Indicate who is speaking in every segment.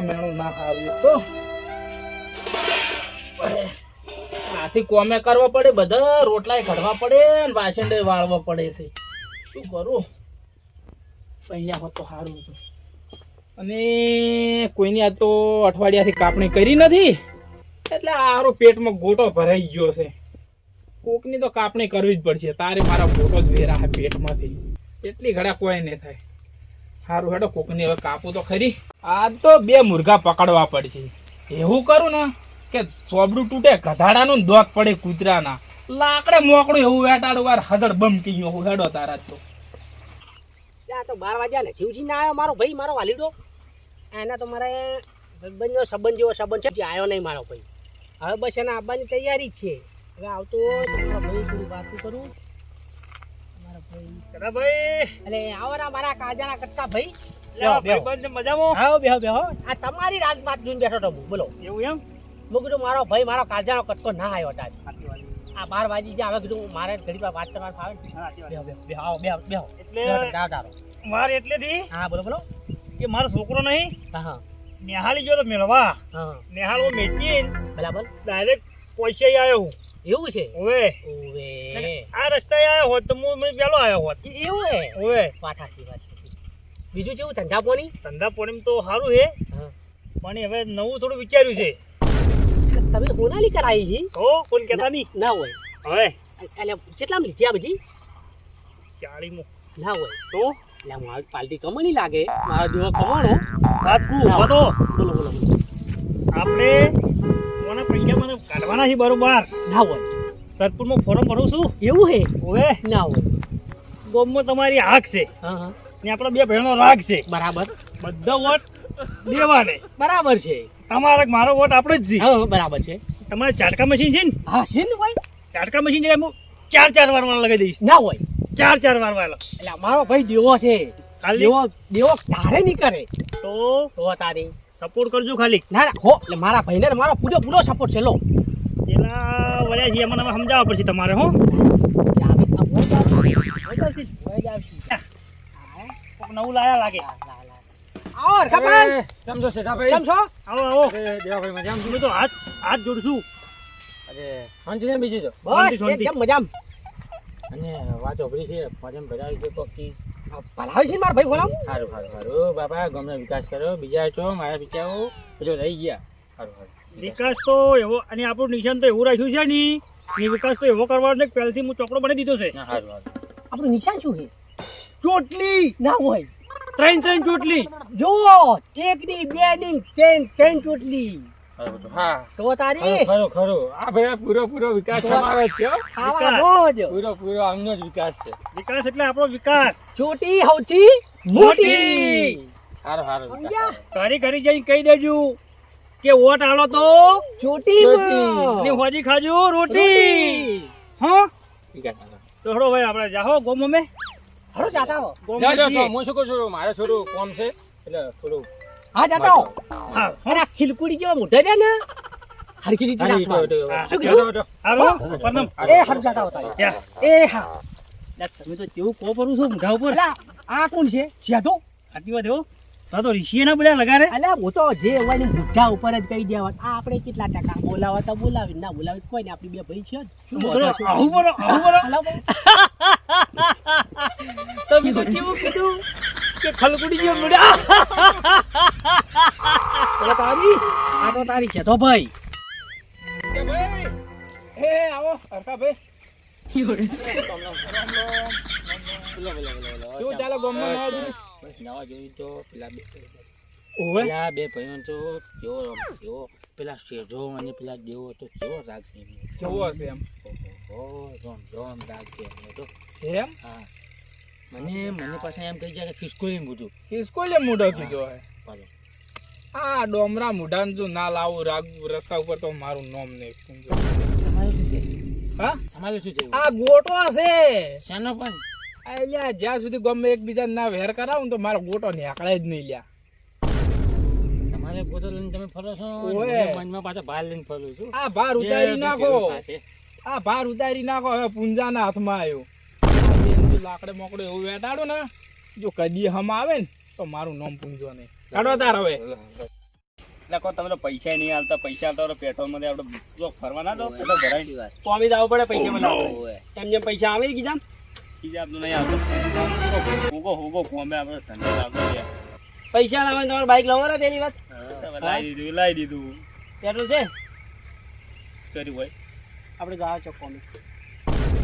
Speaker 1: માથા મેણું ના સારું તો. આથી કોમે કરવા પડે, બધા રોટલાય ઘડવા પડે અને વાસણ વાળવા પડે છે. શું કરું? અહીંયા હોત તો સારું હતું. અને કોઈની આજ તો અઠવાડિયાથી કાપણી કરી નથી? એટલે આરો પેટમાં ગોટો ભરાઈ ગયો છે. કોકની તો કાપણી કરવી જ પડશે. તારે મારા ગોટો જ વેરા છે પેટમાંથી. એટલી ઘડા કોઈ નહીં થાય. સારું હેડો, કોકની હવે કાપું તો ખરી. આ તો બે મુર્ગા પકડવા પડશે. એવું કરું ને કે સોબડું તૂટે, ગધાડાનું દોત પડે કૂતરાના. લાકડે મોકડું એવું વેટાડું, વાર હજડ બમકી ગયો હેડો તારા તો.
Speaker 2: ત્યાં તો બાર વાગ્યા ને. જીવજી ના આવ્યો મારો ભાઈ, મારો વાલીડો. એના તો મારે ભાઈબંધનો સંબંધ જેવો સંબંધ છે. આવ્યો નહીં મારો ભાઈ. હવે બસ એના આવવાની તૈયારી જ છે. હવે આવતો ભાઈ થોડી વાતું કરું. ભાઈ. આવો મારા કાજાના કટકા ભાઈ. તમારી રાજમાત જોઈને બેઠો હતો બોલો.
Speaker 3: એવું એમ?
Speaker 2: મેં કીધું મારો ભાઈ મારો કાજાનો કટકો ના આવ્યો
Speaker 3: હતા
Speaker 2: આ બાર વાગી ગયા હવે કીધું મારે ઘડી પર વાત કરવા ફાવે ને.
Speaker 3: સાચી વાત.
Speaker 2: બેહો બેહો બેહો આવો બેહો
Speaker 3: એટલે. મારે એટલેથી
Speaker 2: હા બોલો બોલો.
Speaker 3: કે મારો છોકરો નહીં
Speaker 2: હા
Speaker 3: નિહાળી ગયો તો મેળવા.
Speaker 2: હા હા.
Speaker 3: નિહાળવો
Speaker 2: બરાબર.
Speaker 3: ડાયરેક્ટ પૈસે આવ્યો હું.
Speaker 2: એવું છે?
Speaker 3: ઓવે.
Speaker 2: ઓવે.
Speaker 3: આ રસ્તા આવ્યો હોત તો હું પહેલો આવ્યો હોત.
Speaker 2: એવું હે?
Speaker 3: હવે
Speaker 2: વાત સાચી વાત બીજું કેવું ધંધા પોણી?
Speaker 3: ધંધા પોણી તો સારું હે.
Speaker 2: હા.
Speaker 3: પણ હવે નવું થોડું વિચાર્યું છે.
Speaker 2: તમે હોનાલી કરાવી છે?
Speaker 3: ઓ કોણ કહેતા નહીં?
Speaker 2: ના હોય.
Speaker 3: હવે.
Speaker 2: એટલે કેટલામ લીધી આ બધી?
Speaker 3: ચાળીમાં.
Speaker 2: ના હોય.
Speaker 3: તો?
Speaker 2: એટલે મારે પાલટી કમણી લાગે. મારો જેવો કમાણો.
Speaker 3: વાત કુ.
Speaker 2: બોલો બોલો બોલો.
Speaker 3: આપણે મને પૈસા મને કાઢવાના છે બરોબર?
Speaker 2: ના હોય.
Speaker 3: સરપુરમાં ફોર્મ ભરું છું?
Speaker 2: એવું હે?
Speaker 3: હવે
Speaker 2: ના હોય.
Speaker 3: ગોમમાં તમારી હાક છે.
Speaker 2: હા હા.
Speaker 3: ને આપણા બે ભાઈનો રાગ છે.
Speaker 2: બરાબર.
Speaker 3: બધો વોટ દેવાને.
Speaker 2: બરાબર છે.
Speaker 3: તમારે મારો વોટ આપણે જ છે.
Speaker 2: હા બરાબર છે.
Speaker 3: તમારે ચાટકા મશીન છે ને?
Speaker 2: હા છે ને ભાઈ.
Speaker 3: ચાટકા મશીન છે હું ચાર ચાર વાર વાર લગાવી દઈશ.
Speaker 2: ના હોય.
Speaker 3: ચાર ચાર વાર વાર.
Speaker 2: એટલે મારો ભાઈ દેવો છે.
Speaker 3: ખાલી?
Speaker 2: દેવો દેવો તારે નહીં કરે.
Speaker 3: તો?
Speaker 2: તો તારી.
Speaker 3: સપોર્ટ કરજો ખાલી.
Speaker 2: ના ના હો એટલે મારા ભાઈને મારો પૂરો પૂરો સપોર્ટ છે લો.
Speaker 3: એના વળ્યા છીએ મને હવે સમજાવવા પડશે તમારે હો. નવું લાયા લાગે.
Speaker 2: આવો રખાભાઈ.
Speaker 4: ચમચો શેઠાભાઈ.
Speaker 2: છો
Speaker 3: આવો આવો.
Speaker 4: દેવાભાઈ મજામાં?
Speaker 3: તમે તો હાથ હાથ જોડશું.
Speaker 4: અરે શાંતિ ને બીજું
Speaker 2: બસ. એકદમ મજામ.
Speaker 4: અને વાત ઓભરી છે ભજન ભજાવી છે કોકી
Speaker 2: ભલાવે છે ને મારા ભાઈ બોલાવ.
Speaker 4: સારું સારું સારું બાપા ગમે વિકાસ કર્યો. બીજા છો મારા બિચારો જો રહી ગયા. સારું સારું
Speaker 3: વિકાસ તો એવો અને આપણું નિશાન તો એવું રાખ્યું છે ને એ વિકાસ તો એવો કરવાનો છે કે પહેલથી હું ચોકડો બની દીધો છે.
Speaker 4: ના સારું સારું
Speaker 2: આપણું નિશાન શું છે?
Speaker 3: ચોટલી!
Speaker 2: ના હોય.
Speaker 3: ત્રણ ત્રણ ચોટલી!
Speaker 2: જુઓ એકની બે ની ત્રણ ત્રણ ચોટલી.
Speaker 4: તો હા.
Speaker 2: તો
Speaker 4: ખરું
Speaker 2: તારી
Speaker 4: ખરો ખરો આ ભાઈ પૂરો પૂરો વિકાસ તમારો છે
Speaker 2: ખાવાનો જ.
Speaker 4: પૂરો પૂરો આમનો જ વિકાસ છે.
Speaker 3: વિકાસ એટલે આપણો વિકાસ.
Speaker 2: ચોટી સૌથી મોટી.
Speaker 3: ઘરે ઘરે જઈને કહી દેજો. કે વોટ આલો તો?
Speaker 2: ચોટી.
Speaker 3: ને હોજી ખાજો રોટી. હા? તો હડો ભાઈ આપણે જાહો ગોમ અમે.
Speaker 2: હડો જાતા હો
Speaker 4: ગોમ જા, જા, હું શું કહું છું? મારે થોડું કોમ છે. એટલે થોડું
Speaker 2: હા જાતા હો
Speaker 3: હા.
Speaker 2: અરે ખિલકુડી જેવા મોઢા રહ્યા ને? હરકી
Speaker 4: તો,
Speaker 3: હા,
Speaker 2: શું કીધું?
Speaker 3: હાલો પરનમ
Speaker 2: એ હારું જાતા હો એ હા.
Speaker 3: તમે તો કેવું કો પરું છું મોઢા ઉપર.
Speaker 2: આ કોણ છે? જ્યાદો
Speaker 3: આટલી વાત એવો તો તો ઋષિએ ના બોલ્યા લગારે?
Speaker 2: અલ્યા હું તો જે હોય ને મોઢા ઉપર જ કહી દેવા. આ આપણે કેટલા ટકા બોલાવા તો બોલાવી ના બોલાવી કોઈ ને આપણી બે ભાઈ છે શું
Speaker 3: તો આવું બોલો આવું બોલો. કેવું કીધું કે ખલકુડી જેવું મળ્યા
Speaker 2: તો તારી. આ તો તારી છે તો ભાઈ.
Speaker 1: કે ભાઈ હે આવો હરકા ભાઈ. શું ચાલે ગામમાં જૂની?
Speaker 4: જોઈ તો પેલા બે પેલા બે ભાઈઓ તો કેવો કેવો પેલા શેઠો અને પેલા દેવો તો કેવો રાગ છે.
Speaker 1: જવો હશે એમ?
Speaker 4: ઓહો, રોમ રોમ રાગ છે એમનો તો.
Speaker 1: એમ?
Speaker 4: હા. મને મને પાસે એમ કહી જાય કે ખિસકોલી બધું
Speaker 1: ખિસકોલી મૂઢો કીધો હે.
Speaker 4: પાછો.
Speaker 1: આ ડોમરા મૂઢાને જો ના લાવું રાગ રસ્તા ઉપર તો મારું નામ નહીં.
Speaker 4: તમારે શું છે?
Speaker 1: હા?
Speaker 4: તમારે શું છે?
Speaker 1: આ ગોટો છે.
Speaker 4: શેનો પણ?
Speaker 1: આ લ્યા જ્યાં સુધી ગમે એકબીજા ના વેર કરાવું તો મારો ગોટો નીકળે જ નહીં લ્યા.
Speaker 4: તમારે ગોટો લઈને તમે ફરો છો? મનમાં પાછા ભાર લઈને ફરું છું.
Speaker 1: આ ભાર ઉતારી નાખો. આ ભાર ઉતારી નાખો. હવે પૂંજાના હાથમાં આવ્યો. જે લાકડે મોકડે એવું વેટાડો ને. જો કદી હમ આવે ને તો મારું નામ પૂંજો નહીં. કાઢો તાર હવે.
Speaker 5: લખો કહો તમે પૈસા નહીં હાલતા. પૈસા હાલતા પેટ્રોલમાંથી આપણે જો ફરવા ના દો પેટ્રોલ ભરાય.
Speaker 4: તો
Speaker 2: કોમી દાવ પડે પૈસા એમ જેમ પૈસા આવે કીધા
Speaker 5: બીજા આપનું નહીં આવતો. હુગો હુગો કોમે આપણે ઠંડો લાગતો છે
Speaker 2: પૈસા લાવે તમારે બાઈક લાવો ને પેલી વાત?
Speaker 5: લાવી દીધું લાવી દીધું.
Speaker 2: કેટલું છે?
Speaker 5: ચરી હોય.
Speaker 2: આપણે જાવ ચોક ત્યાં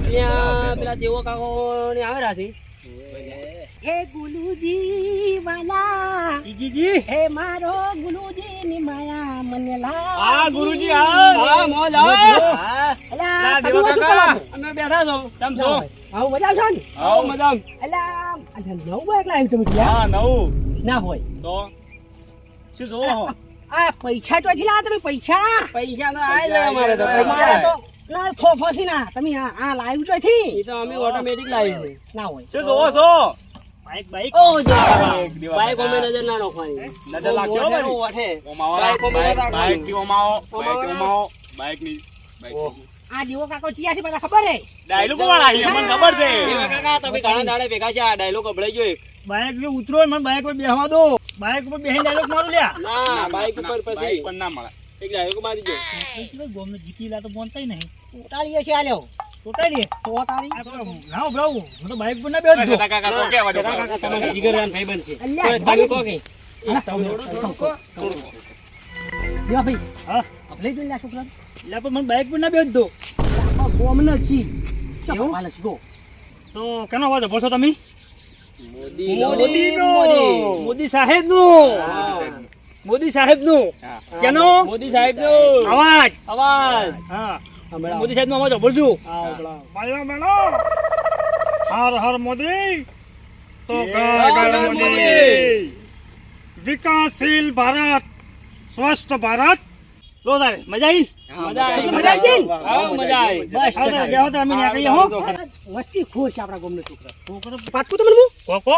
Speaker 2: અહીંયા પેલા દેવો કાકો ને આવે રાશી હે ગુલુજી વાલા.
Speaker 3: જીજીજી.
Speaker 2: હે મારો ગુલુજી ની માયા મને લા
Speaker 5: હા ગુરુજી હા.
Speaker 2: હા મોજ આવે.
Speaker 4: હા.
Speaker 2: અલા, તમે શું
Speaker 5: કાકા.
Speaker 2: કરો? અમે બેઠા છો.
Speaker 5: તમ છો?
Speaker 2: આવું મજા આવશે ને?
Speaker 5: આવો મજા
Speaker 2: અલા અલા નવું બાઈક લાવ્યું તમે
Speaker 5: હા નવું.
Speaker 2: ના હોય.
Speaker 5: તો? શું જોવો હો?
Speaker 2: આ પૈસા તો હજી તમે પૈસા. પૈસા તો આય
Speaker 5: ના
Speaker 2: અમારે તો પૈસા. તો ના ફોફસી ના. તમે આ આ લાવ્યું તો થી એ તો અમે ઓટોમેટિક લાવ્યું છે. ના હોય.
Speaker 5: શું જોવો છો
Speaker 3: બાઈક બાઈક.
Speaker 2: ઓ જો.
Speaker 5: બાઈક, કાકા.
Speaker 2: નજર ના નોખવાની.
Speaker 5: નજર લાગશે. ઓમાવો
Speaker 2: બાઈક ઓમે
Speaker 5: બાઈક બાઈક ઓમાવો બાઈક ઓમાવો.
Speaker 3: બાઈકની
Speaker 5: બાઈકની.
Speaker 2: આ દીવો કાકો ચિયા છે બધા ખબર હે?
Speaker 5: ડાયલોગ વાળા છે મને ખબર છે.
Speaker 2: કાકા તમે ઘણા દાડે ભેગા છે આ ડાયલોગ અભળાઈ ગયો.
Speaker 3: બાઈક જો ઉતરો મને બાઈક પર બેહવા દો. બાઈક પર બેહીને ડાયલોગ મારું લ્યા.
Speaker 2: ના બાઈક ઉપર પછી.
Speaker 5: બાઈક પણ ના મળે.
Speaker 2: એક ડાયલોગ મારી દો
Speaker 3: ગોમને જીતી લા તો બોનતાય નહીં.
Speaker 2: ઉતારીએ છે આલ્યો
Speaker 3: ચોટાઈ લે
Speaker 2: સો તારી
Speaker 3: આ ના બ્રાવો હું તો બાઈક પર ના બેહજો
Speaker 5: કાકા કાકા તો કેવા દો
Speaker 2: કાકા તમારે જીગરદાન બન છે. અલ્યા, તમે કો. કે દેવા ભાઈ
Speaker 3: હા.
Speaker 2: ગયો લ્યા છોકરા
Speaker 3: એટલે પણ મને બાઇક પર ના બેસજો
Speaker 2: ગોમ ન છી
Speaker 3: એવું?
Speaker 2: હાલસ ગો.
Speaker 3: તો કેનો અવાજ બોલશો તમે?
Speaker 2: મોદી
Speaker 3: મોદી સાહેબ નો. મોદી. સાહેબ નો કેનો?
Speaker 2: મોદી સાહેબ નો
Speaker 3: અવાજ.
Speaker 2: અવાજ.
Speaker 3: હા. મોદી સાહેબ નો અવાજ બોલજો
Speaker 2: આવો પેલા.
Speaker 3: મારા હર હર મોદી. તો ઘર ઘર
Speaker 2: ઘર
Speaker 3: મોદી.
Speaker 2: મોદી.
Speaker 3: વિકાસશીલ ભારત સ્વસ્થ ભારત. લો તારે. મજા આવી
Speaker 2: મજા આવી
Speaker 3: મજા આવી?
Speaker 2: હા, મજા આવી બસ
Speaker 3: હવે તો બેહો તો અમે કહીએ હો
Speaker 2: મસ્તી ખુશ આપણા ગોમનો છોકરા.
Speaker 3: છોકરો
Speaker 2: પાટકું તમને હું?
Speaker 3: કોકો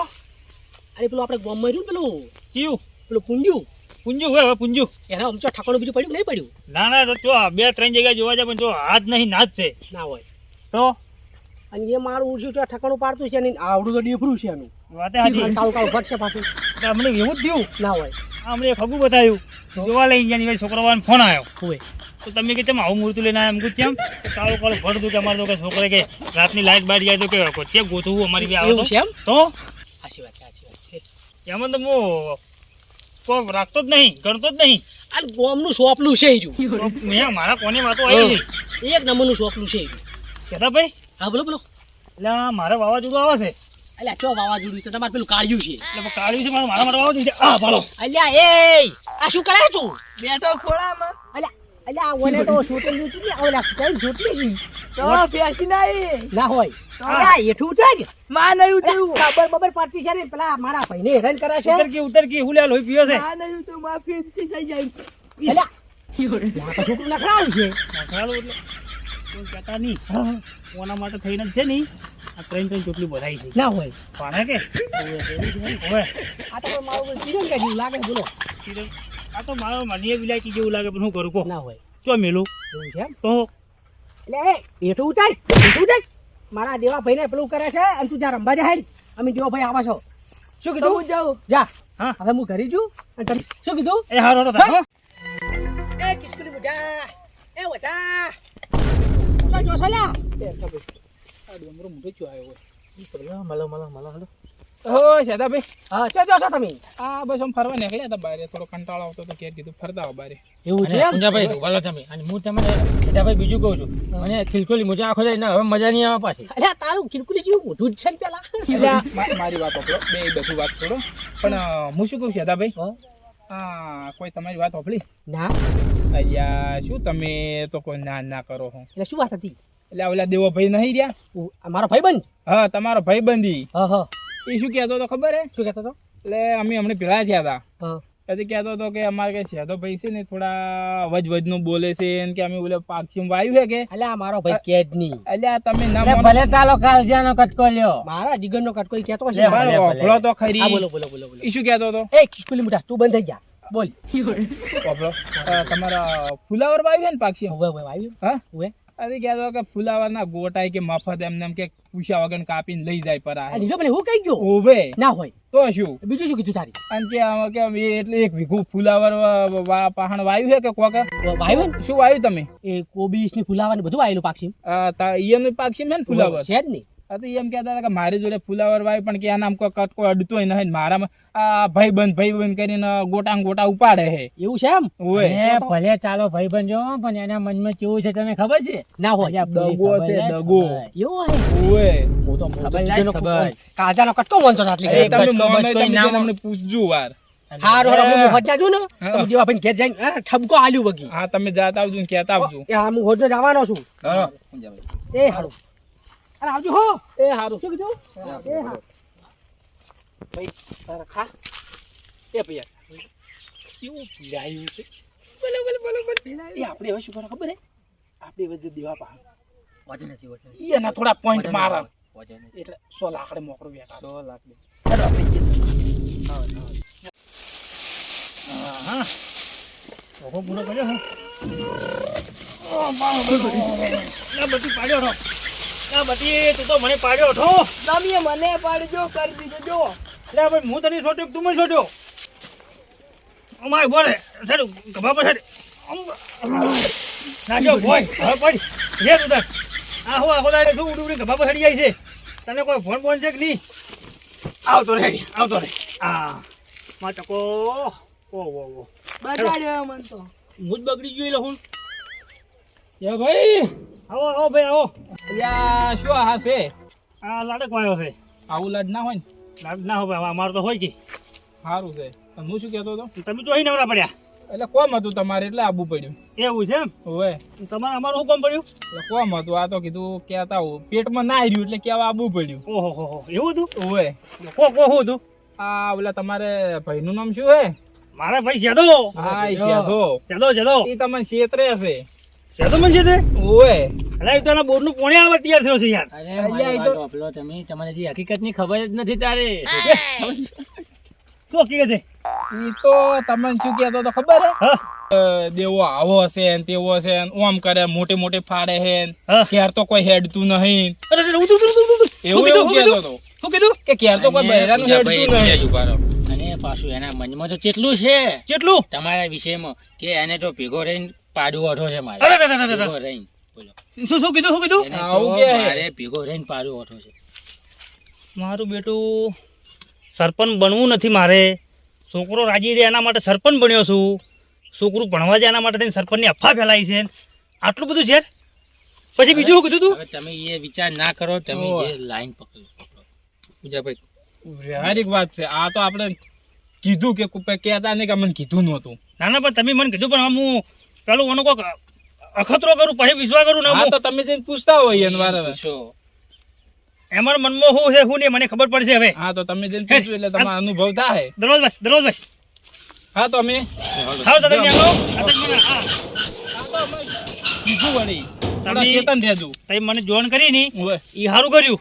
Speaker 2: અરે પેલું આપણે ગોમમાં રહ્યું ને પેલું?
Speaker 3: ચીયું
Speaker 2: પેલું પુંજ્યું
Speaker 3: પુંજુ હોય હવે પુંજુ.
Speaker 2: એના અમચો ઠાકોરનું બીજું પડ્યું નહીં પડ્યું?
Speaker 3: ના ના તો જો બે ત્રણ જગ્યાએ જોવા જાય પણ જો હાથ નહીં નાચ છે.
Speaker 2: ના હોય.
Speaker 3: તો?
Speaker 2: અને એ મારું ઉઠ્યું છે ઠકાણું પાડતું છે ને આવડું તો ડીફરું છે એનું.
Speaker 3: વાતે હાજી.
Speaker 2: કાલ કાલ ફરશે પાછું.
Speaker 3: તો અમને એવું જ થયું.
Speaker 2: ના હોય.
Speaker 3: અમને હગું બતાવ્યું. જોવા લઈ ગયા ની છોકરાઓને ફોન આવ્યો.
Speaker 2: હોય
Speaker 3: તો તમે કે તેમ આવું મૂર્તિ લઈને આવ્યા? એમ કેમ? તો કાળું કાળું દઉં. કે અમારે તો કે છોકરે કે રાતની લાઈટ બારી જાય તો કે ચેક ગોતવું અમારી બી આવે
Speaker 2: છે એમ?
Speaker 3: તો?
Speaker 2: સાચી વાત સાચી વાત છે.
Speaker 3: એમાં તો હું તો રાખતો જ નહીં ગણતો જ નહીં.
Speaker 2: આ ગોમનું સોપલું છે
Speaker 3: હજુ મેં મારા કોને વાતો આવી
Speaker 2: એક નંબરનું સોપલું છે
Speaker 3: કેતા ભાઈ?
Speaker 2: હા બોલો બોલો.
Speaker 3: એટલે મારે વાવાઝોડું આવે છે.
Speaker 2: અલ્યા ચો વાવાઝોડું છે? તમારે પેલું કાળ્યું છે.
Speaker 3: એટલે કાઢ્યું છે મારા મારા વાવાઝોડું છે. આ ભાલો.
Speaker 2: અલ્યા એ આ શું કરે તું? બેઠો ખોળામાં. અલ્યા અલ્યા ઓને તો શૂટિંગનું ચીલી ઓલા કઈ જોટલી છે
Speaker 6: તો ફેસી નહીં
Speaker 2: ના હોય. અલ્યા એઠું
Speaker 6: ઉતરમાં નહીં
Speaker 2: ખબર બબર પડતી છે ને પેલા મારા ભાઈને હેરાન કરે છે.
Speaker 3: ઉતર કે ઉતર કી હુલ્યા લોહી પીયો છે.
Speaker 6: માં નહીં ઉતરવું માં ફેસી થઈ જાય.
Speaker 2: અલ્યા તો છોકરું નખરાવું છે.
Speaker 3: એટલે. કોઈ કહેતા નહીં. કોના માટે થઈને છે નહીં આ ત્રણ ત્રણ ચોટલી બધાઈ છે.
Speaker 2: ના હોય.
Speaker 3: પાણે કે? હવે.
Speaker 2: આ તો મારું કોઈ ચીરન કે જેવું લાગે બોલો.
Speaker 3: આ તો મારો મને વિલાયતી જેવું લાગે પણ હું કરું કો
Speaker 2: ના હોય.
Speaker 3: ચો મેલું?
Speaker 2: એવું છે એમ?
Speaker 3: તો
Speaker 2: એટલે એ એઠું ઉતાર એઠું ઉતાર. મારા દેવા ભાઈને પેલું કરે છે અને તું જ્યાં રંબા જાય અમે દેવા ભાઈ આવા છો. શું કીધું?
Speaker 6: હું જાઉં.
Speaker 2: જા.
Speaker 3: હા.
Speaker 2: હવે હું ઘરે છું અને તમે શું કીધું?
Speaker 3: એ હારો
Speaker 2: એ કિસ્કુલી બુઢા એ વટા જોશો લ્યા આ ડોમરો મોટો ચો આવ્યો હોય મલો મલો મલો મલો
Speaker 1: હો શાદાભાઈ
Speaker 2: હા ચો જોશો તમે
Speaker 1: આ બસ આમ ફરવા નીકળ્યા હતા બારે થોડો કંટાળો આવતો તો ઘેર કીધું ફરતા આવો બારે
Speaker 2: એવું છે
Speaker 4: પૂંજાભાઈ તમે અને હું તમને ભાઈ બીજું કહું છું મને ખિલખોલી મજા આખો જાય ને હવે મજા નહીં આવે પાછી
Speaker 2: અરે તારું ખિલકુલી જેવું મોઢું જ છે ને પેલા
Speaker 1: મારી વાત આપો બે બધું વાત કરો પણ હું શું કહું શાદાભાઈ
Speaker 2: હા?
Speaker 1: કોઈ તમારી વાત સાંભળી
Speaker 2: ના.
Speaker 1: અయ్યા શું તમે તો કોઈ ના ના કરો હું?
Speaker 2: એટલે શું વાત હતી?
Speaker 1: એટલે ઓલા દેવો ભાઈ નહીં રહ્યા?
Speaker 2: મારો ભાઈ બંધ
Speaker 1: હા તમારો ભાઈબંધી.
Speaker 2: હા હા.
Speaker 1: એ શું કહેતો હતો ખબર હે?
Speaker 2: શું કહેતો હતો?
Speaker 1: એટલે અમે હમણાં ભેળા થયા હતા.
Speaker 2: હા.
Speaker 1: પછી કહેતો હતો કે અમારે કે શેદો ભાઈ છે ને થોડા વજ વજનું બોલે છે એમ કે અમે બોલે પાક્ષીમ વાયુ છે કે?
Speaker 2: અલ્યા આ મારો ભાઈ કે જ નહીં.
Speaker 1: એટલે આ તમે ના
Speaker 4: ભલે તાલો કાલજાનો કટકો લ્યો.
Speaker 2: મારા જીગરનો નો કટકો કહેતો છે
Speaker 4: ભલે.
Speaker 1: ઓફળો તો ખરી
Speaker 2: બોલો બોલો બોલો બોલો.
Speaker 1: ઈશુ કહેતો હતો?
Speaker 2: એ કિસ્કુલી મુઠા તું બંધ થઈ જા. બોલ.
Speaker 1: ઓફળો તમારા ફુલાવર વાયુ છે ને પાક્ષીમ
Speaker 2: હવે હવે વાયુ.
Speaker 1: હા?
Speaker 2: હવે
Speaker 1: અરે કહેતો કે ફુલાવાના ગોટાય કે મફત એમને એમ કે પૂછ્યા વગર કાપીને લઈ જાય પર
Speaker 2: આ. પણ એવું કઈ ગયો?
Speaker 1: ઓવે.
Speaker 2: ના હોય.
Speaker 1: તો શું?
Speaker 2: બીજું શું કીધું તારી?
Speaker 1: અને કે આમાં કે એ એટલે એક વીઘું ફુલાવર પાહણ વાયુ છે કે કોક?
Speaker 2: વાયુ?
Speaker 1: શું વાયુ તમે?
Speaker 2: એ કોબીસની ફુલાવર બધું આવેલું પાક્ષી
Speaker 1: આ તા ઈયનું પાક્ષી છે ફુલાવર?
Speaker 2: છે જ નહીં.
Speaker 1: આ તો એમ કહેતા હતા કે મારી જોડે ફુલાવર વાય પણ કે આનામ કોઈ કટકો અડતોય નહીં. મારામાં આ ભાઈ બંધ ભાઈ બંધ કરીને ગોટા ગોટા ઉપાડે હે
Speaker 2: એવું છે એમ?
Speaker 1: ઓય
Speaker 7: ભલે ચાલો ભાઈ જો પણ એના મનમાં કેવું છે તને ખબર છે?
Speaker 2: ના હોય.
Speaker 1: દગો છે, દગો.
Speaker 2: એવું હોય?
Speaker 1: ઓય
Speaker 2: હું તો
Speaker 7: ખબર.
Speaker 2: કાજાનો કટકો મનતો
Speaker 7: આટલી
Speaker 1: તમે
Speaker 7: બચકો
Speaker 1: મોને
Speaker 7: બચકો
Speaker 1: તમે
Speaker 7: ના
Speaker 1: જેને અમને પૂછજો વાર.
Speaker 2: હારો હારો હું હોજા જુ ને?
Speaker 1: હા.
Speaker 2: તમે દેવા ભાઈ ઘેર જઈને હા, ઠપકો આલ્યું બગી
Speaker 1: હા તમે જાતા આવજો ને કહેતા આવજો.
Speaker 2: એ આ હું હોજનો જવાનો છું. એ હારું. અરે આવજો હો.
Speaker 1: એ હારું.
Speaker 2: શું કીધું? એ હા
Speaker 1: ભાઈ તારા ખા. એ ભૈયા કેવું લાયું છે? બોલો બોલો બોલો બોલો. એ આપણે હવે શું કરો ખબર હે? આપણે હવે જે દેવા પા
Speaker 4: વજન નથી વજન
Speaker 1: એના થોડા પોઈન્ટ મારા.
Speaker 4: વજન
Speaker 1: એટલે સો લાકડે મોકરો બેઠા.
Speaker 4: સો.
Speaker 1: આપણે જઈએ.
Speaker 3: ઓહો પૂરો કર્યો હા. બધી પાડ્યો બધી તું તો મને પાડ્યો છો
Speaker 6: તમે મને પાડજો કરી દીધો જો.
Speaker 3: એટલે ભાઈ હું તને સોટ્યો તું મને છોટ્યો અમારે બોલે. સારું ગભા પર નાખ્યો ભોય હવે પડી. રે તું તાર આ હો આખો શું ઉડી ઉડી ગભા પર જાય છે? તને કોઈ ફોન ફોન છે કે નહીં? આવતો રે આવતો રે આ મા ચકો ઓ ઓ ઓ.
Speaker 6: બગાડ્યો મન તો.
Speaker 3: હું જ બગડી ગયો એટલે હું
Speaker 1: એ ભાઈ.
Speaker 3: આવો આવો ભાઈ આવો.
Speaker 1: યા શું આ છે
Speaker 3: આ લાડક વાયો છે.
Speaker 1: આવું લાડ ના હોય ને?
Speaker 3: લાડ ના હોય અમારો તો હોય કે.
Speaker 1: સારું છે. હું શું કહેતો હતો?
Speaker 3: તમે અહીં નવરા પડ્યા.
Speaker 1: એટલે કોમ હતું તમારે એટલે આબુ પડ્યું.
Speaker 3: એવું છે એમ?
Speaker 1: ઓવે
Speaker 3: તમારે અમારું શું કામ પડ્યું?
Speaker 1: એટલે કોમ હતું આ તો કીધું કહેતા હું પેટમાં ના રહ્યું એટલે કેવા આબુ પડ્યું.
Speaker 3: ઓહો હો હો. એવું હતું?
Speaker 1: ઓવે
Speaker 3: કો કો શું હતું?
Speaker 1: આ ઓલા તમારે ભાઈનું નામ શું હે?
Speaker 3: મારા ભાઈ સેદો
Speaker 1: હા શેઠો.
Speaker 3: સેદો સેદો
Speaker 1: એ તમને શેતરે હશે.
Speaker 3: સેદો તો છે તે
Speaker 1: ઓય.
Speaker 3: અરે તો તો બોરનું પોણે આવા તૈયાર થયો છે યાર.
Speaker 7: અરે
Speaker 1: આ તો-
Speaker 7: વાત તમે. તમને જે હકીકતની ખબર જ નથી તારે.
Speaker 3: શું કહે છે?
Speaker 1: ઈ તો તમને શું કહેતો તો ખબર હે? દેવો આવો હશે ને તેવો હશે ને ઓમ કરે મોટે મોટે ફાડે હે ક્યાર
Speaker 3: હા.
Speaker 1: તો કોઈ હેડતું નહીં એવું એવું કહેતો તો.
Speaker 3: શું કીધું?
Speaker 1: કે ક્યાર તો કોઈ
Speaker 7: અને
Speaker 1: બહેરાનું હેડતું નહીં.
Speaker 7: અને પાછું એના મનમાં તો કેટલું છે?
Speaker 3: કેટલું
Speaker 7: તમારા વિષયમાં કે એને તો ભેગો રહીને પાડું ઓઠો છે મારે.
Speaker 3: અરે અરે અરે અરે
Speaker 7: ભેગો રહીને બોલો.
Speaker 3: શું શું કીધું શું કીધું?
Speaker 7: એને
Speaker 1: આવું
Speaker 7: તો
Speaker 1: કે? હે?
Speaker 7: મારે ભેગો રહીને પાડવો ઓઠો છે.
Speaker 3: મારું બેટું સરપંચ બનવું નથી મારે. છોકરો રાજી રહે એના માટે સરપંચ બન્યો છું. છોકરું ભણવા જાય એના માટે થઈને સરપંચની અફવા ફેલાઈ છે. આટલું બધું છે? પછી બીજું શું કીધું તું?
Speaker 7: હવે તમે એ વિચાર ના કરો તમે. જે. લાઈન પકડો પકડો.
Speaker 4: બીજા ભાઈ
Speaker 1: વ્યવહારિક વાત છે. આ તો આપણે કીધું કે કોઈ કહેતા નહીં કે મને કીધું નહોતું.
Speaker 3: ના ના પણ તમે મને કીધું પણ આમ હું પેલું ઓનો કોક અખતરો કરું પછી વિશ્વા કરું ના
Speaker 1: હા તો તમે જઈને પૂછતા હોય એને.
Speaker 4: પૂછો.
Speaker 3: એમાં મનમાં હું છે શું નહીં મને ખબર પડશે હવે.
Speaker 1: હા તો તમે જઈને પૂછો એટલે તમારો અનુભવ થાય.
Speaker 3: દરરોજ બસ દરરોજ બસ.
Speaker 1: હા તો અમે
Speaker 3: હા તો તમે આવો આ તો હા.
Speaker 1: કીધું વળી.
Speaker 3: તમે-
Speaker 1: ચેતન રહેજો.
Speaker 3: તમે મને જોઈન કરી ની સારું કર્યું.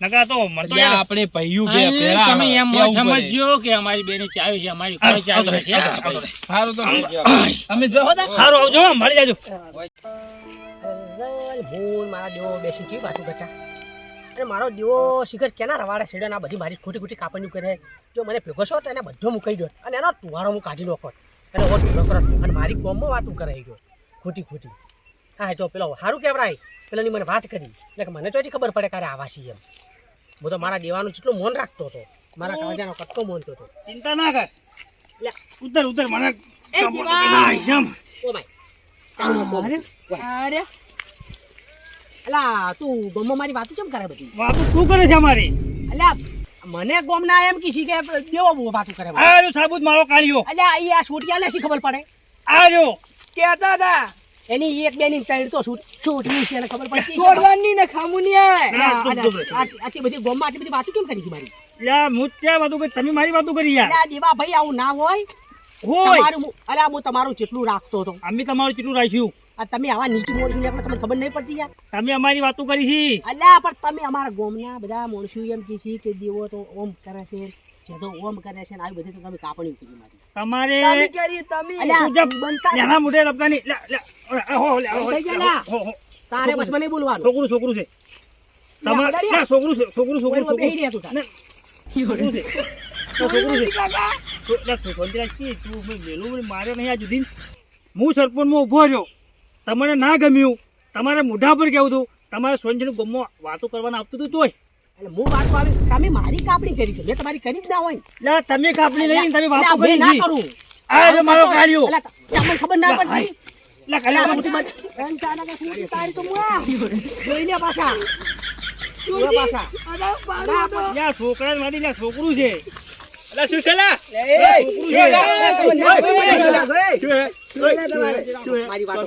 Speaker 3: નકર આ તો મને તો
Speaker 1: આપણે ભૈયું બે પેલા
Speaker 7: તમે એમ સમજ્યો કે અમારી બેની ચાવી છે અમારી કોઈ ચાવી
Speaker 1: તો અમે
Speaker 3: આવજો મળી જાજો.
Speaker 2: અરે, મારા દેવો બેસી છે પાછું બચા અરે મારો દીવો શિખર કેના રવાડે છેડ્યો ને આ બધી મારી ખોટી ખોટી કાપણીઓ કરે જો મને ભેગો છો તો એને બધો મુકાઈ દો. અને એનો તુવારો હું કાઢી નાખો. અને ઓટ કરો. અને મારી કોમમાં વાતું કરાઈ ગયો. ખોટી ખોટી. હા તો પેલો સારું કહેવાય. પેલાની મને વાત કરી. એટલે કે મને તો હજી ખબર પડે ક્યારે આવા છીએ એમ. હું તો મારા દેવાનું જેટલું મોન રાખતો હતો. મારા કાળજાનો કટકો મોનતો હતો.
Speaker 3: ચિંતા ના કર.
Speaker 2: લે.
Speaker 3: ઉધર ઉધર મને
Speaker 2: એ જીવા! ઓ ભાઈ.
Speaker 6: અરે.
Speaker 2: અલા તું ગમો મારી વાતું કેમ કરે બધી?
Speaker 3: વાતો તું કરે છે મારી
Speaker 2: અલ્યા મને ગોમના એમ કીધી કે દેવો વાતું કરે
Speaker 3: આ સાબુત મારો કાઢ્યો.
Speaker 2: અલ્યા આ છોટિયા ને ખબર પડે?
Speaker 3: આ જો
Speaker 6: કેતા હતા.
Speaker 2: એની એક બે ની સાઈડ તો છૂટની છે ખબર પડતી
Speaker 6: છોડવાની ને ખામુની.
Speaker 2: આટલી બધી ગોમમાં આટલી બધી વાતો કેમ કરી મારી?
Speaker 3: યા હું ત્યાં વાતો કરી? તમે મારી વાતો કરી યાર.
Speaker 2: દેવા ભાઈ આવું ના હોય.
Speaker 3: હોય.
Speaker 2: તમારું હું- અલ્યા હું તમારું જેટલું રાખતો હતો.
Speaker 3: અમે તમારું કેટલું રાખ્યું.
Speaker 2: આ તમે આવા નીચી એટલે તમને ખબર નહીં પડતી યાર.
Speaker 3: તમે અમારી વાતો કરી છે.
Speaker 2: અલ્યા પણ તમે અમારા ગોમના બધા માણસો એમ કે છે કે દેવો તો ઓમ કરે છે જે તો ઓમ કરે છે ને આવી બધી તો તમે કાપણી કરી મારી.
Speaker 3: તમારે
Speaker 6: તમે
Speaker 2: અલ્યા બનતા
Speaker 3: લેના મોઢે લપકાની લે લે
Speaker 2: તારે બોલવાનું.
Speaker 3: છોકરું છોકરું છે. તમારે છોકરું છે છોકરું છોકરું છોકરું છે. છોકરું છે. નહીં આ હું સરપંચમાં ઊભો રહ્યો. તમને ના ગમ્યું. તમારે મોઢા પર કેવું હતું? તમારે સોનજીનું ગમમાં વાતો કરવાનું આપતું હતું તોય.
Speaker 2: એટલે હું વાત આવી તમે મારી કાપણી કરી છે. મેં તમારી કરી જ ના હોય.
Speaker 3: તમે કાપણી લઈને તમે વાતો કરી
Speaker 2: ના કરું.
Speaker 3: મારો.
Speaker 2: તમને ખબર ના પડતી? એટલે આ બધી બાજુ- ત્રણ ચાર વાગ્યા સુધી તારી તો મુઆ. જોઈને પાછા જોવા પાછા
Speaker 6: અરે પાડો
Speaker 3: આ છોકરા મારી લે, છોકરું છે
Speaker 5: અલા શું છે લા
Speaker 3: છોકરું છે.
Speaker 2: મારી વાત.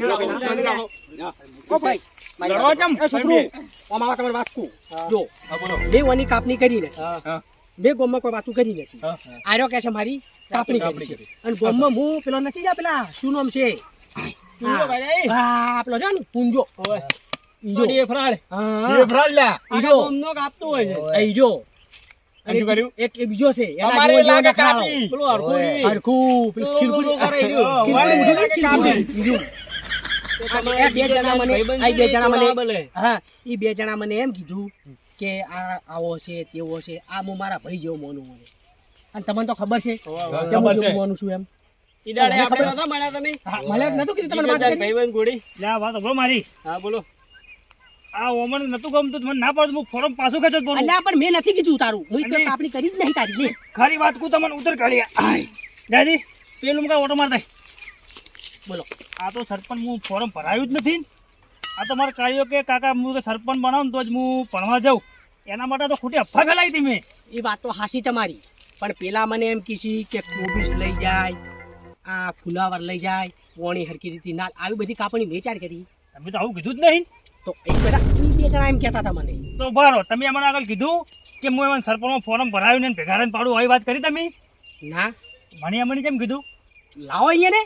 Speaker 2: ઓ ભાઈ,
Speaker 5: લડવા કેમ?
Speaker 2: છોકરું, તમારે વાત કહું. જો બે વાની કાપની કરીને બે ગોમમાં કોઈ વાતું કરી નથી આર્યો કે છે મારી કાપણી કરી અને ગોમમાં હું પેલો નથી જા પેલા શું નામ છે છે ને. પૂંજો ઈજો. એ ઈજો. અને
Speaker 5: કર્યું?
Speaker 2: એક એક બીજો છે.
Speaker 5: અમારે
Speaker 2: જેવો જેવો
Speaker 5: લાગે કાપી.
Speaker 2: હરખું, પેલું ખીરકુડી- ખીરકુડી મૂકી દે, ખીરકુડી. ઈજો. બે જણા મને બે જણા મને હા એ બે જણા મને એમ કીધું કે આ આવો છે તેવો છે. આ હું મારા ભાઈ જેવો મોનું અને તમને તો ખબર છે કે હું જેવું મોનું છું એમ.
Speaker 5: ઈદાડે આપણે નતા મળ્યા તમે?
Speaker 2: હા, નતું કીધું તમને વાત કરી?
Speaker 5: ભાઈબંધ ગોળી.
Speaker 3: લે, વાત સાંભળો મારી.
Speaker 5: હા બોલો.
Speaker 3: આ ઓમન નતું ગમતું મને ના પાડતું હું ફોરમ પાછું ખેંચો બોલું.
Speaker 2: અલ્યા પણ મેં નથી કીધું તારું. હું તો
Speaker 3: અને-
Speaker 2: કરી જ નહીં તારી લે.
Speaker 3: ખરી વાત કહું તમને ઉતર કાઢી આય. દાદી પેલું મુકા ઓટો મારતા
Speaker 2: બોલો.
Speaker 3: આ તો સરપંચ હું ફોરમ ભરાયું જ નથી આ તો મારે કહ્યું કે કાકા હું તો સરપંચ બનાવું ને તો જ હું ભણવા જાઉં. એના માટે તો ખોટી અફવા ફેલાવી હતી મેં.
Speaker 2: એ વાત તો હાસી તમારી. પણ પેલા મને એમ કીધી કે કોબીસ લઈ જાય આ ફુલાવર લઈ જાય પોણી હરકી દીધી નાલ આવી બધી કાપણી વેચાર કરી.
Speaker 3: તમે તો આવું કીધું જ નહીં.
Speaker 2: તો એ બધા બે જણા એમ કહેતા હતા મને.
Speaker 3: તો બરો તમે મને આગળ કીધું કે હું એમાં સરપંચમાં ફોરમ ભરાવીને ભેગા રહીને પાડું આવી વાત કરી તમે?
Speaker 2: ના.
Speaker 3: મને અમને કેમ કીધું?
Speaker 2: લાવો અહીંયા ને.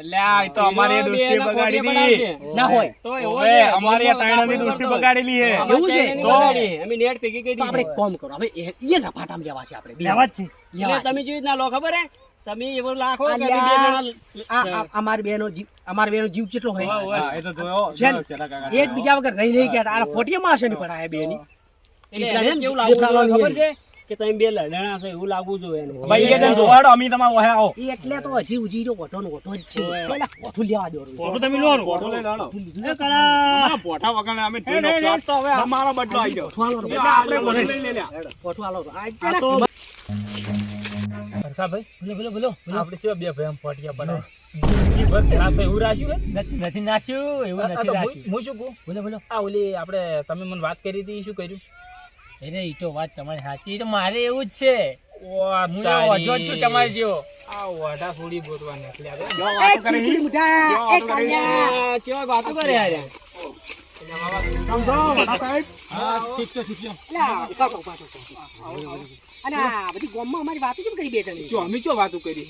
Speaker 5: એટલે આ તો અમારી દોસ્તી બગાડી દી
Speaker 2: ના હોય.
Speaker 5: ઓવે, અમારી આ ત્રણેયની દોસ્તી બગાડેલી હે
Speaker 2: એવું છે?
Speaker 5: તો
Speaker 2: અમે નેટ પેકી કરી આપણે કોમ કરો. હવે એ ના નફાટામ જવા છે આપણે. બે.
Speaker 3: લેવા છે.
Speaker 2: લેવા છે.
Speaker 5: તમે જેવી રીતના લો ખબર હે? તમે એવો લાખો કે અમે બે જણા
Speaker 2: આ આ- બેનો જીવ અમારી બેનો જીવ કેટલો હોય?
Speaker 5: હા, એ તો જોયો
Speaker 2: એક બીજા વગર રહી નહીં ગયા આ ફોટીમાં હશે ને પણ આ બેની?
Speaker 5: એટલે કેવું લાગવું ખબર છે કે તમે બે લડણા છો એવું લાગવું જોઈએ એને.
Speaker 2: ભાઈ, એ જણ
Speaker 5: જોવાડો અમે તમારા ઓહે આવો.
Speaker 2: એટલે તો હજી ઉજી રહ્યો ઓટો નો ઓટો જ છે. પેલા ઓટો લેવા દો
Speaker 3: ઓટો તમે લો
Speaker 5: ઓટો લઈ લાડો
Speaker 3: એ કળા.
Speaker 5: પોઠા વગર અમે. તો હવે અમારો બદલો આવી ગયો.
Speaker 2: ઓટો
Speaker 5: આલો આપણે લઈ લે
Speaker 2: ઓટો આલો આ તો. આ
Speaker 3: ભાઈ.
Speaker 1: બોલો બોલો બોલો આપણે કેવા બે ભાઈ આમ ફોટિયા બનાવે? જિંદગી ભર ઘણા ભાઈ એવું રાખ્યું
Speaker 7: નથી નથી નાખ્યું એવું નથી
Speaker 1: હું- શું કહું?
Speaker 7: બોલો બોલો.
Speaker 1: આ ઓલી આપણે તમે મને વાત કરી હતી શું કર્યું?
Speaker 7: અરે વાત તમારી સાચી. તો મારે એવું જ છે. હું તમારી જેવો.
Speaker 1: આ વાઢા થોડી ગોતવા નીકળ્યા
Speaker 5: વાતો કરી યાર?
Speaker 2: અને આ બધી ગામમાં અમારી વાતો કેમ કરી બે જણ?
Speaker 1: જો અમે ચો વાતો કરી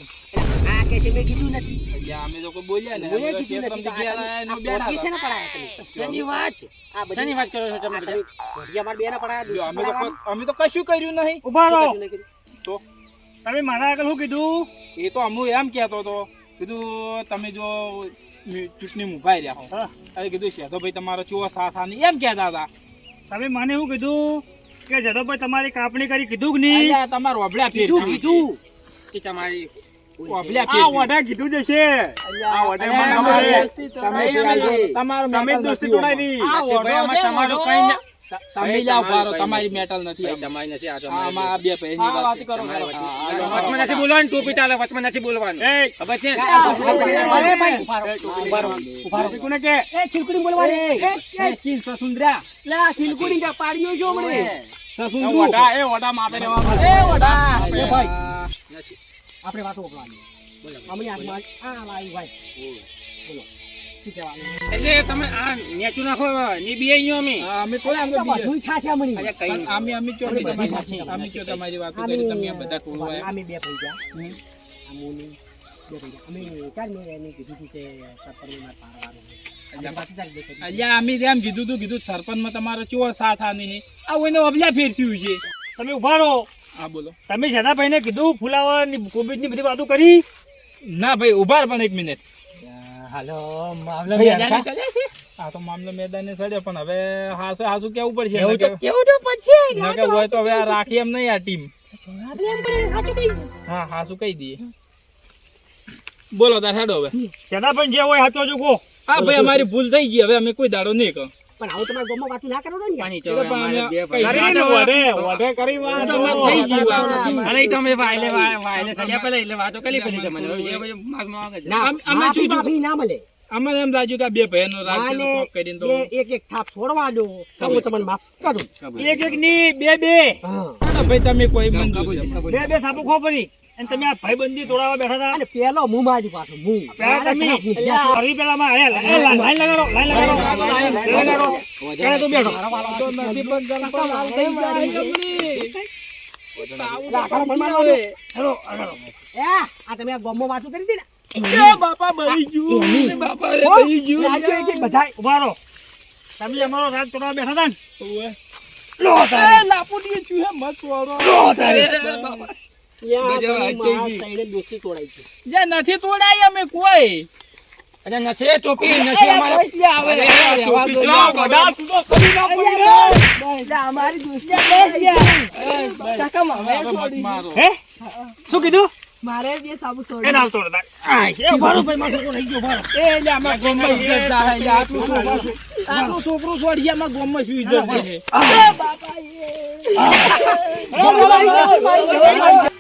Speaker 2: આ કે છે મેં કીધું નથી.
Speaker 1: અમે લોકો બોલ્યા ને
Speaker 2: મેં કીધું નથી. આ
Speaker 1: એનું
Speaker 2: તમે- આ
Speaker 1: બેઠા
Speaker 2: પોટલી
Speaker 1: હતા.
Speaker 2: શેને પડાયા તમે?
Speaker 7: શેની વાત
Speaker 2: આ બધી-
Speaker 7: શેની વાત કરો છો તમે
Speaker 2: બધા તમે પોટલી અમારી પડાયા,
Speaker 1: અમે તો અમે તો કશું કર્યું નહીં.
Speaker 3: ઊભા રહો.
Speaker 2: તો?
Speaker 3: તમે મારા આગળ શું કીધું?
Speaker 1: એ તો અમુ એમ કહેતો હતો કીધું તમે જો ચૂંટણી મુકાઈ રહ્યા હો. અરે કીધું છે તો ભાઈ તમારો ચો સાથ આની. એમ કહેતા હતા.
Speaker 3: તમે મને શું કીધું? કે જદોભાઈ તમારી કાપણી કરી કીધું કે નહીં?
Speaker 1: તમારું અબળ્યા ફેર
Speaker 2: કીધું કીધું.
Speaker 7: કે તમારી
Speaker 1: તમારે-. તમે-
Speaker 5: દોસ્તી.
Speaker 7: આમાં તમારું. કંઈ ના-
Speaker 1: તમે જાઓ ફારો તમારી મેટલ નથી
Speaker 7: તમારી આ
Speaker 1: આ બે વાત
Speaker 5: કરો,
Speaker 7: વચમાં બોલવાનું ટોપી ચાલે વચમાં નથી બોલવાનું.
Speaker 5: એ,
Speaker 7: ખબર છે.
Speaker 2: અરે ભાઈ, ઊભા રહો, ઊભા રહો, ઊભા રહો.
Speaker 5: કોને કે?
Speaker 2: એ ખીલકુડી બોલવાની. એ, એ,
Speaker 1: સસુંદરા.
Speaker 2: લે, આ ખીલકુડી પાડ્યો છો હમણે.
Speaker 5: એ વડા એ વડા માપે લેવા
Speaker 2: એ વડા. એ ભાઈ, આપણે વાતો કરવાની. આ ભાઈ. બોલો. શું જવાનું.
Speaker 7: એટલે તમે આ નેચું નાખો ની બી અહીંયા અમે.
Speaker 1: હા, અમે થોડા આમ તો
Speaker 2: તો
Speaker 1: બીજે-
Speaker 2: બધુંય છાશે
Speaker 7: કઈ
Speaker 1: અમે અમે ચો
Speaker 2: અમે
Speaker 1: તમારી
Speaker 2: બધી
Speaker 1: અમે ચો તમારી વાત કરી તમે આ બધા ટોળવા
Speaker 2: અમે બે ભાઈ ગયા. આ મોની બે ભાઈ અમે ચાર મેં એને કીધું.
Speaker 1: અલ્યા અમે એમ તું કીધું સરપંચમાં તમારો ચો સાથ આ નહીં આ કોઈને અબલા ફેર થયું છે.
Speaker 3: તમે ઊભા રહો.
Speaker 1: હા બોલો.
Speaker 3: તમે જદાભાઈને કીધું ફુલાવરની કોબીજની બધી વાતો કરી.
Speaker 1: ના ભાઈ ઊભા પણ એક મિનિટ.
Speaker 7: હાલો મામલો મેદાને
Speaker 1: આખા?
Speaker 7: છે
Speaker 1: આ તો મામલો મેદાને ચડ્યો પણ હવે હાસો હાસુ કેવું પડશે?
Speaker 7: એવું તો કેવું તો પછી
Speaker 1: કે હોય તો હવે આ રાખી એમ નહીં આ ટીમ. હા હાસુ કહી દઈએ. બોલો તાર હેડો હવે.
Speaker 3: તેના પણ જે હોય હાચો જો કહો.
Speaker 1: હા ભાઈ અમારી ભૂલ થઈ ગઈ હવે અમે કોઈ દાડો નહીં કહો.
Speaker 2: પણ આવું તમારે ગામમાં વાતું ના કરો ને
Speaker 7: પાણી
Speaker 1: ચોરે
Speaker 7: ચોવે
Speaker 1: વડે
Speaker 5: વઢે કરી વાત
Speaker 1: થઈ ગયું આ.
Speaker 7: અરે ઈ તો અમે વાયલે વાય- વાયલે સળિયા પેલા એટલે વાતો કરી પડી તમને એ બધું માગ
Speaker 2: ના
Speaker 1: અમે શું જો-
Speaker 2: ના મળે.
Speaker 1: અમારે એમ રાજુ કે બે ભાઈનો રાજ્ય કોક કરીને તો
Speaker 2: એક એક થાપ છોડવા દો તો હું તમને માફ કરું.
Speaker 3: એક એક ની બે બે.
Speaker 2: હા.
Speaker 1: ભાઈ તમે કોઈ મંજૂર
Speaker 3: બે બે થાપુ ખો પડી અને તમે આ ભાઈબંધી તોડાવા બેઠા હતા?
Speaker 2: અને પેલો મારી પાછો મું.
Speaker 3: પેલા તમે ફરી પેલા માં લાઈન લગાડો લાઈન લગાડો લાઈન લગાડો પેલા તો બેઠો.
Speaker 1: તો નથી પણ ગણપત હાલ થઈ જાય ગમડી.
Speaker 2: રાખો, મને મારવાનું.
Speaker 3: હેલો લગાડો
Speaker 2: એ, આ તમે આ ગામમાં વાતું કરી હતી ને?
Speaker 1: બાપા બળી ગયું.
Speaker 7: બાપા
Speaker 2: હો, લાગ્યું એક એક બધાય.
Speaker 3: ઊભા રહો. તમે અમારો રાજ તોડવા બેઠા હતા ને. લો
Speaker 1: એ લાપુડીએ ચૂહે મત વાળો.
Speaker 7: અરે બાપા.
Speaker 2: મારા
Speaker 7: ગઈ.
Speaker 2: ત્રણે દોસ્તી તોડાઈ છે.
Speaker 1: જે નથી તોડાઈ અમે કોઈ.
Speaker 7: અરે નશે ટોપી નશે અમારે.
Speaker 1: આવે.
Speaker 7: ટોપી
Speaker 1: દો,
Speaker 7: લાવો,
Speaker 1: બધા
Speaker 6: એટલે અમારી દોસ્તી મારે છોડી
Speaker 1: મારો.
Speaker 3: હે? શું કીધું?
Speaker 6: મારે બે સાબુ
Speaker 3: એ
Speaker 6: છોડી
Speaker 3: નાલ તોડતા એ ભારો ભાઈ માં છોકરો રહી ગયો ભારો
Speaker 1: એ એટલે આમાં ગોમમાં ઇજ્જત જાય એટલે આટલું છોકરું આટલું છોકરું છોડી આમાં ગોમમાં શું ઇજ્જત રહે